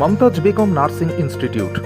Mumtaz Begum nursing institute.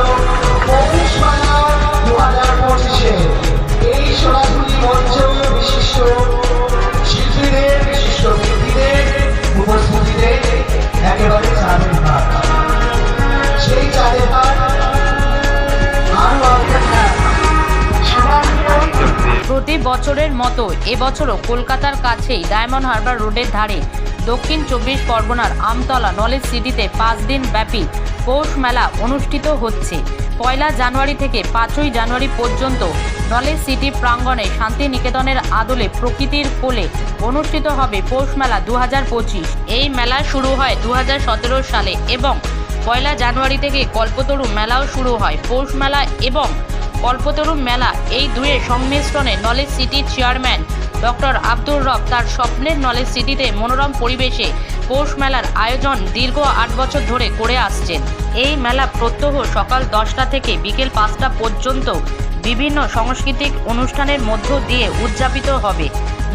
এই মঞ্চ বিশিষ্ট শিল্পীদের, বিশিষ্ট ব্যক্তিদের, উপস্থিতিতে একেবারে চাঁদের হাট সেই চাঁদের প্রতি বছরের মতো এবছরও কলকাতার কাছেই ডায়মন্ড হারবার রোডের ধারে দক্ষিণ চব্বিশ পরগনার আমতলা নলেজ সিটিতে পাঁচ দিন ব্যাপী পৌষ মেলা অনুষ্ঠিত হচ্ছে। পয়লা জানুয়ারি থেকে পাঁচই জানুয়ারি পর্যন্ত নলেজ সিটি প্রাঙ্গণে শান্তিনিকেতনের আদলে প্রকৃতির কোলে অনুষ্ঠিত হবে পৌষ মেলা দু হাজার পঁচিশ। এই মেলা শুরু হয় দু হাজার সতেরো সালে এবং পয়লা জানুয়ারি থেকে কল্পতরু মেলাও শুরু হয় পৌষ মেলা এবং কল্পতরু মেলা এই দুয়ের সংমিশ্রণে নলেজ সিটির চেয়ারম্যান ডক্টর আব্দুর রব তার স্বপ্নের নলেজ সিটিতে মনোরম পরিবেশে পৌষ মেলার আয়োজন দীর্ঘ আট বছর ধরে করে আসছেন। এই মেলা প্রত্যহ সকাল দশটা থেকে বিকেল পাঁচটা পর্যন্ত বিভিন্ন সাংস্কৃতিক অনুষ্ঠানের মধ্য দিয়ে উদযাপিত হবে।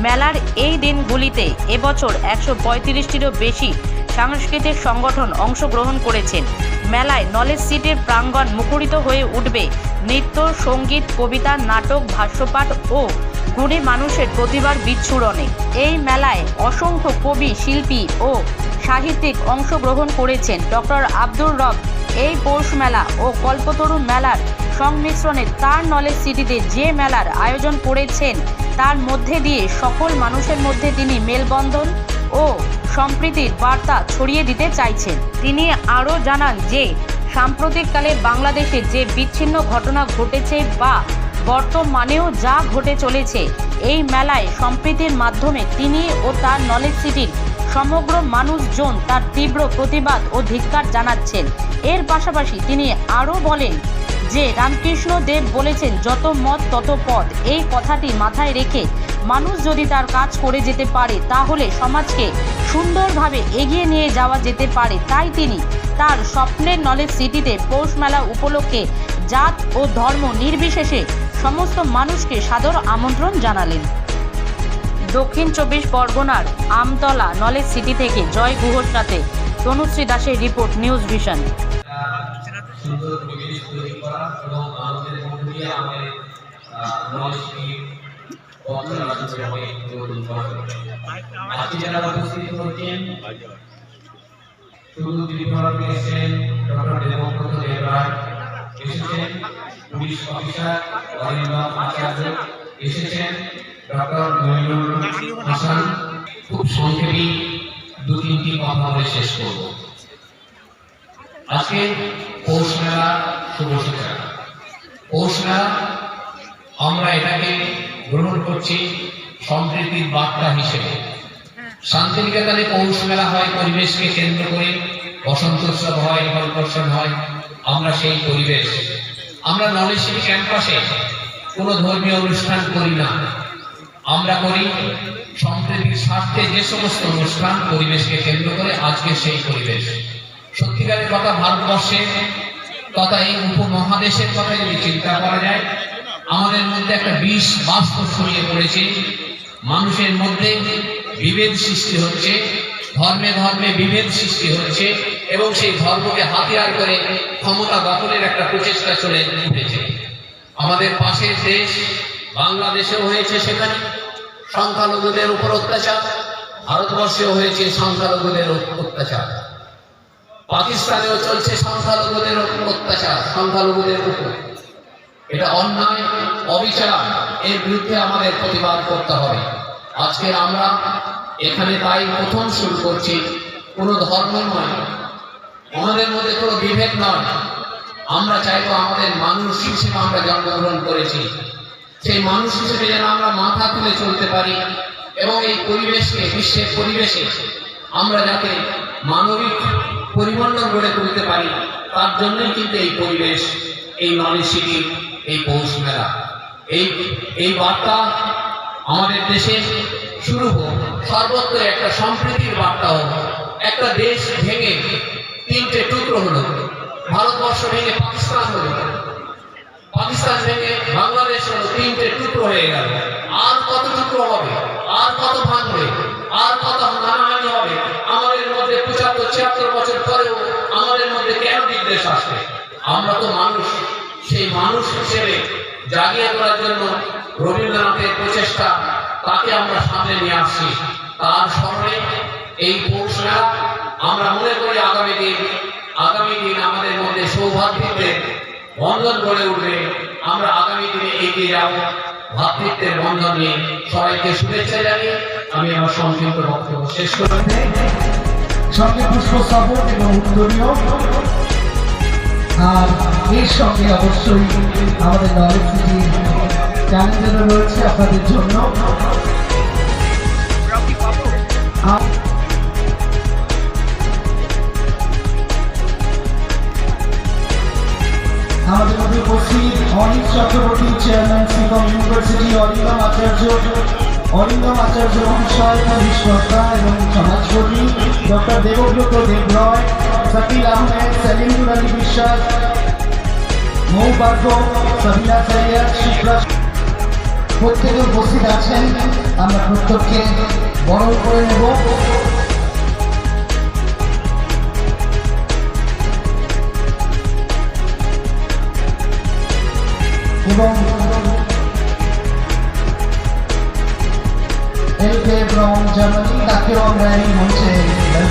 মেলার এই দিনগুলিতে এবছর একশো পঁয়ত্রিশটিরও বেশি সাংস্কৃতিক সংগঠন অংশগ্রহণ করেছেন। মেলায় নলেজ সিটির প্রাঙ্গণ মুখরিত হয়ে উঠবে নৃত্য, সংগীত, কবিতা, নাটক, ভাষ্যপাঠ ও গুণী মানুষের প্রতিভার বিচ্ছুরণে। এই মেলায় অসংখ্য কবি, শিল্পী ও সাহিত্যিক অংশগ্রহণ করেছেন ডক্টর আব্দুর রব। এই পৌষ মেলা ও কল্পতরু মেলার সংমিশ্রণে তার নলেজ সিটিতে যে মেলার আয়োজন করেছেন, তার মধ্যে দিয়ে সকল মানুষের মধ্যে তিনি মেলবন্ধন ও সম্প্রীতির বার্তা ছড়িয়ে দিতে চাইছেন। তিনি আরও জানান যে, সাম্প্রতিককালে বাংলাদেশে যে বিচ্ছিন্ন ঘটনা ঘটেছে বা বর্তমানেও যা ঘটে চলেছে, এই মেলায় সম্প্রীতির মাধ্যমে তিনি ও তার নলেজ সিটির সমগ্র মানুষজন তার তীব্র প্রতিবাদ ও ধিক্কার জানাচ্ছেন। এর পাশাপাশি তিনি আরও বলেন যে, রামকৃষ্ণ দেব বলেছেন, যত মত, তত পথ। এই কথাটি মাথায় রেখে মানুষ যদি তার কাজ করে যেতে পারে, তাহলে সমাজকে সুন্দরভাবে এগিয়ে নিয়ে যাওয়া যেতে পারে। তাই তিনি তার স্বপ্নের নলেজ সিটিতে পৌষ মেলা উপলক্ষে জাত ও ধর্ম নির্বিশেষে সমস্ত মানুষকে সাদর আমন্ত্রণ জানালেন। দক্ষিণ চব্বিশ পরগনার আমতলা নলেজ সিটি থেকে জয় গুহর সাথে তনুশ্রী দাসের রিপোর্ট, নিউজ ভিশন। এসেছেন, ডক্টর দেবব্রত দেবরায় এসেছেন। পুলিশ অফিসার অরিন্দম আচার্য এসেছেন। ডক্টর মইনুল হাসান, খুব সংক্ষেপে দু তিনটি কথা বলে শেষ করব। আজকে পৌষ মেলা শুভ সূচনা। পৌষ মেলা, আমরা এটাকে গ্রহণ করছি সম্প্রীতির বার্তা হিসেবে। শান্তিনিকেতনে পৌষ মেলা হয়, পরিবেশকে কেন্দ্র করে বসন্ত উৎসব হয় ফলকর্ষণ হয়, আমরা সেই পরিবেশ আমরা সিটি ক্যাম্পাসে কোনো ধর্মীয় অনুষ্ঠান করি না। আমরা করি সম্প্রীতির স্বার্থে যে সমস্ত অনুষ্ঠান পরিবেশকে কেন্দ্র করে আজকে সেই পরিবেশ। সত্যিকারের কথা ভারতবর্ষে তথা এই উপমহাদেশের কথা যদি চিন্তা করা যায়, আমাদের মধ্যে একটা বিষ বাস্তব ছড়িয়ে পড়েছে। মানুষের মধ্যে বিভেদ সৃষ্টি হচ্ছে, ধর্মে ধর্মে বিভেদ সৃষ্টি হচ্ছে। এবং সেই ধর্মকে হাতিয়ার করে ক্ষমতা দখলের একটা প্রচেষ্টা চলে উঠেছে। আমাদের পাশের দেশ বাংলাদেশেও হয়েছে সেখানে সংখ্যালঘুদের উপর অত্যাচার, ভারতবর্ষেও হয়েছে সংখ্যালঘুদের অত্যাচার। পাকিস্তানেও চলছে সংখ্যালঘুদের অত্যাচার, সংখ্যালঘুদের উপর। এটা অন্যায়, অবিচার, এর বিরুদ্ধে আমাদের প্রতিবাদ করতে হবে। আজকে আমরা এখানে তাই প্রথম শুরু করছি। কোনো ধর্ম নয় আমাদের মধ্যে কোনো বিভেদ নয়। আমরা চাইব আমাদের মানুষ হিসেবে আমরা জন্মগ্রহণ করেছি। সেই মানুষ হিসেবে যেন আমরা মাথা তুলে চলতে পারি এবং এই পরিবেশকে, বিশ্বের পরিবেশে আমরা যাতে মানবিক পরিমণ্ডল গড়ে তুলতে পারি, তার জন্যই কিন্তু এই পরিবেশ, এই নলেজ সিটি, এই পৌষ মেলা। এই এই বার্তা আমাদের দেশে শুরু হোক। সর্বত্র একটা সম্প্রীতির বার্তা হোক। একটা দেশ ভেঙে তিনটে টুকরো হলো। ভারতবর্ষ ভেঙে পাকিস্তান হলো। পাকিস্তান ভেঙে বাংলাদেশ হলো, তিনটে টুকরো হয়ে গেল। আর কত টুকরো হবে? আর কত ভাঙবে? আর কত হানাহানি হবে? আমাদের মধ্যে পঁচাত্তর, ছিয়াত্তর বছর পরেও আমাদের মধ্যে কেন বিদ্বেষ আসবে? আমরা তো মানুষ। সেই মানুষ হিসেবে জাগিয়ে তোলার জন্য রবীন্দ্রনাথের প্রচেষ্টা, তাকে আমরা সামনে নিয়ে আসছি। তার স্মরণে এই পৌষ আমরা মনে করি আগামী দিন আগামী দিন আমাদের মধ্যে সৌভাগ্যের বন্ধন গড়ে উঠবে আমরা আগামী দিনে এগিয়ে যাব। ভাতৃত্বের বন্ধন নিয়ে সবাইকে শুভেচ্ছা জানিয়ে আমি আমার সংক্ষিপ্ত বক্তব্য শেষ করলাম সঙ্গে পুষ্পস্তবক এবং উত্তরীয়। আর এর সঙ্গে অবশ্যই আমাদের নলেজ সিটি চ্যানেলও রয়েছে আপনাদের জন্য। ডক্টর দেবব্রত দেবরয় সাকিল আহমেদ সেলিমুর আলী বিশ্বাস মৌভাগ্য সাবিনা সাইয়াদ শিবরাজ প্রত্যেকে উপস্থিত আছেন আমরা প্রত্যেককে বরণ করে নেব। এবং এলকে ফ্রম জার্মানি তাকেও আমরা এই মঞ্চে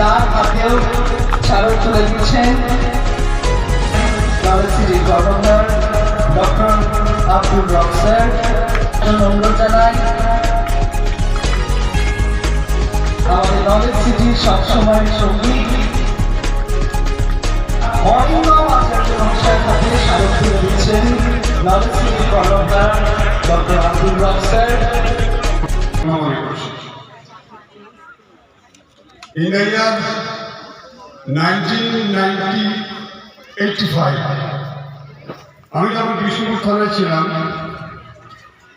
তার হাতেও স্মারক তুলে দিচ্ছেন knowledge city governor doctor Abdul rock sir. অনুরোধ জানাই, আমাদের নলেজ সিটি সবসময় সঙ্গী। Knowledge city governor doctor Abdul rock sir. In the year 1985, আমি যখন বিষ্ণুপুর থানায় ছিলাম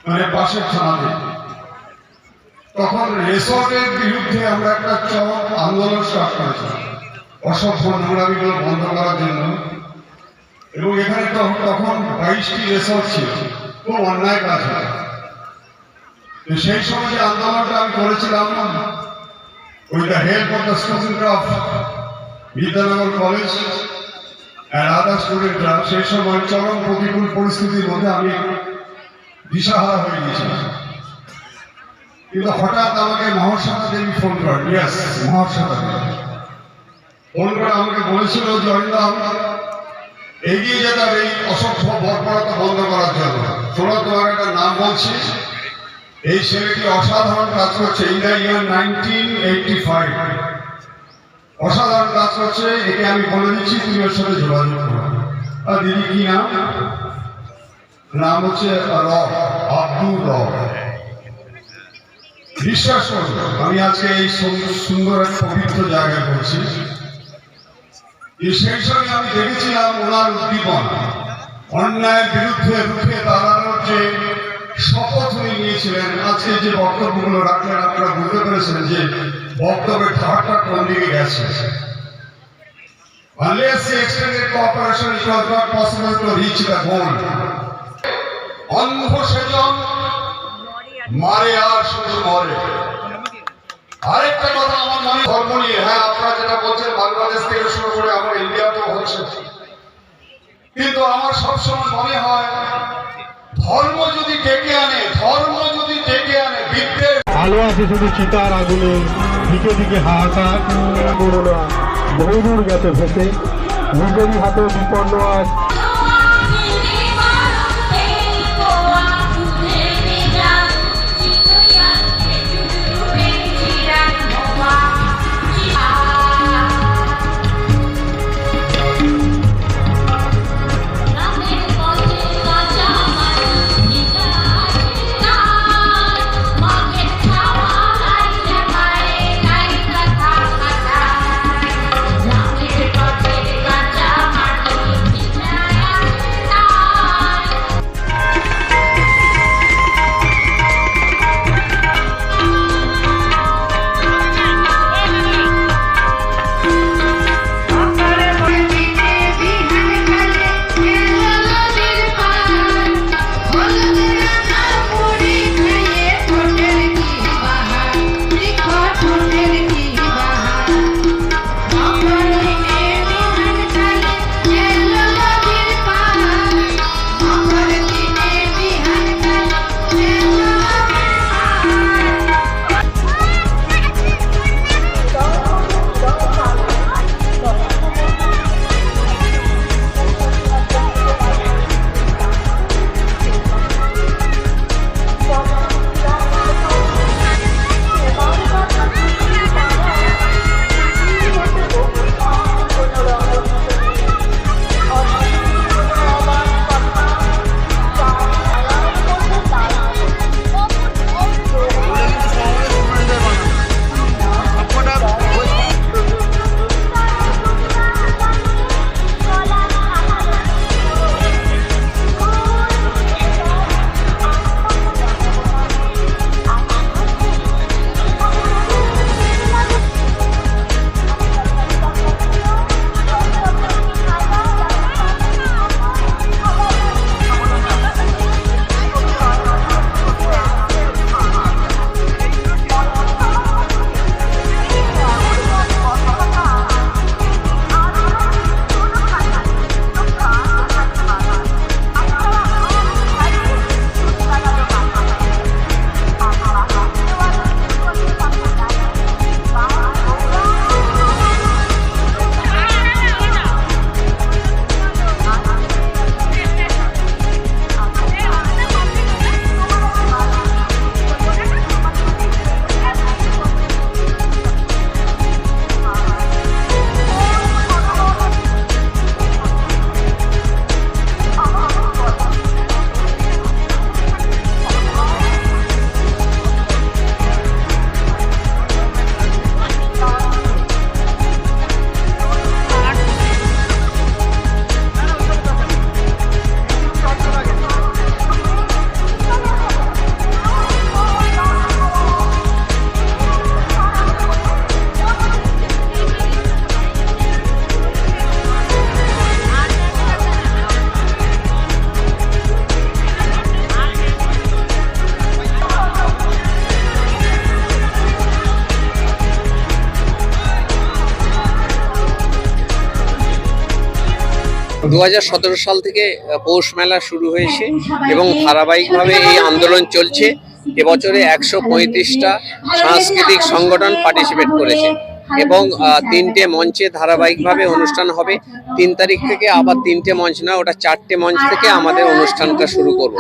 মানে পাশের থানাতে তখন রেসর্টের বিরুদ্ধে আমরা একটা চরম আন্দোলন স্টার্ট করেছিলাম অসভ্য নোংরামিগুলো বন্ধ করার জন্য। এবং এখানে তখন বাইশটি রেসর্ট ছিল খুব অন্যায় কাজ হয় সেই সময় যে আন্দোলনটা আমি করেছিলাম with the help of the student Vidyanagar college and other স্টুডেন্টরা সেই সময় চরম প্রতিকূল পরিস্থিতির মধ্যে আমি দিশাহারা হয়ে গিয়েছিলাম। কিন্তু হঠাৎ আমাকে মহাশ্বেতা দেবী ফোন করেন। ইয়েস মহাশ্বেতা দেবী। ফোন করে আমাকে বলেছিল অরিন্দম, এগিয়ে যেতে হবে এই অসভ্য বর্বরতা বন্ধ করার জন্য। শোনো, তোমার একটা নাম বলছি। এই ছেলেটি অসাধারণ কাজ করছে in the year nineteen eighty five অসাধারণ কাজ করছে, একে আমি বলে দিচ্ছি, তুমি ওর সাথে যোগাযোগ করো। আর দিদি কি নাম? নাম হচ্ছে র আব্দুল বিশ্বাস করুন আমি আজকে এই সুন্দর- এক পবিত্র জায়গায় করছি সেই সঙ্গে আমি দেখেছিলাম ওনার উদ্দীপন। অন্যায়ের বিরুদ্ধে রুখে দাঁড়ানোর যে শপথ উনি নিয়েছিলেন। আজকে যে বক্তব্যগুলো রাখলেন, আপনারা বুঝতে পেরেছেন যে বক্তব্যের ধারটা কোন দিকে গেছে. অন্ধ আর শুধু আরেকটা কথা আমার নিয়ে। হ্যাঁ আপনারা যেটা বলছেন, বাংলাদেশ থেকে শুরু করে আমার কিন্তু আমার সবসময় মনে হয় ধর্ম যদি ডেকে আনে ধর্ম যদি ডেকে আনে বিদ্বেষ। আলো আছে শুধু চিতার আগুনে দিকে দিকে হাহাকার। করোনা বহুদূর গেছে ভেসে। নিজেরই হাতে বিপন্ন আজ। দু হাজার সতেরো সাল থেকে পৌষ মেলা শুরু হয়েছে এবং ধারাবাহিকভাবে এই আন্দোলন চলছে। এবছরে একশো পঁয়ত্রিশটা সাংস্কৃতিক সংগঠন পার্টিসিপেট করেছে এবং তিনটে মঞ্চে ধারাবাহিকভাবে অনুষ্ঠান হবে। তিন তারিখ থেকে আবার তিনটে মঞ্চ না, ওটা চারটে মঞ্চ থেকে আমাদের অনুষ্ঠানটা শুরু করব।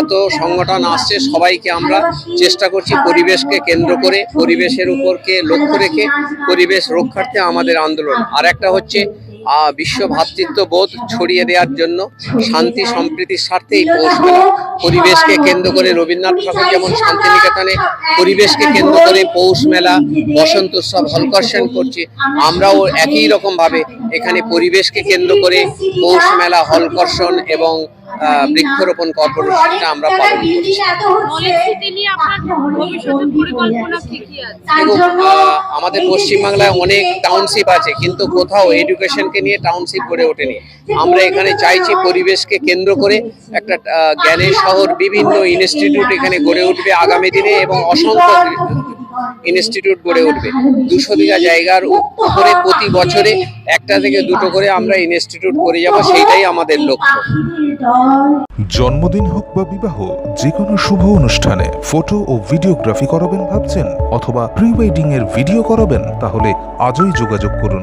এত সংগঠন আসছে, সবাইকে আমরা চেষ্টা করছি পরিবেশকে কেন্দ্র করে, পরিবেশের উপরকে লক্ষ্য রেখে পরিবেশ রক্ষার্থে আমাদের আন্দোলন। আর একটা হচ্ছে বিশ্ব ভ্রাতৃত্ব বোধ ছড়িয়ে দেওয়ার জন্য শান্তি সম্প্রীতির স্বার্থে এই পৌষ পরিবেশকে কেন্দ্র করে রবীন্দ্রনাথ ঠাকুর যেমন শান্তিনিকেতনে পরিবেশকে কেন্দ্র করে পৌষ মেলা বসন্ত উৎসব হলকর্ষণ করছে আমরাও একই রকমভাবে এখানে পরিবেশকে কেন্দ্র করে পৌষ মেলা হলকর্ষণ এবং বৃক্ষরোপণ কর্পোরেশনটা আমরা পালন করছি। আমাদের পশ্চিমবাংলায় অনেক টাউনশিপ আছে কিন্তু কোথাও এডুকেশনকে নিয়ে টাউনশিপ গড়ে ওঠেনি। আমরা এখানে চাইছি পরিবেশকে কেন্দ্র করে একটা জ্ঞানের শহর বিভিন্ন ইনস্টিটিউট এখানে গড়ে উঠবে আগামী দিনে এবং অসংখ্য ইনস্টিটিউট গড়ে উঠবে। দুশো বিঘা জায়গার উপরে প্রতি বছরে একটা থেকে দুটো করে আমরা ইনস্টিটিউট করে যাব সেইটাই আমাদের লক্ষ্য। জন্মদিন হোক বা বিবাহ যে কোনো শুভ অনুষ্ঠানে ফটো ও ভিডিওগ্রাফি করাবেন ভাবছেন অথবা প্রি ওয়েডিং এর ভিডিও করাবেন তাহলে আজই যোগাযোগ করুন।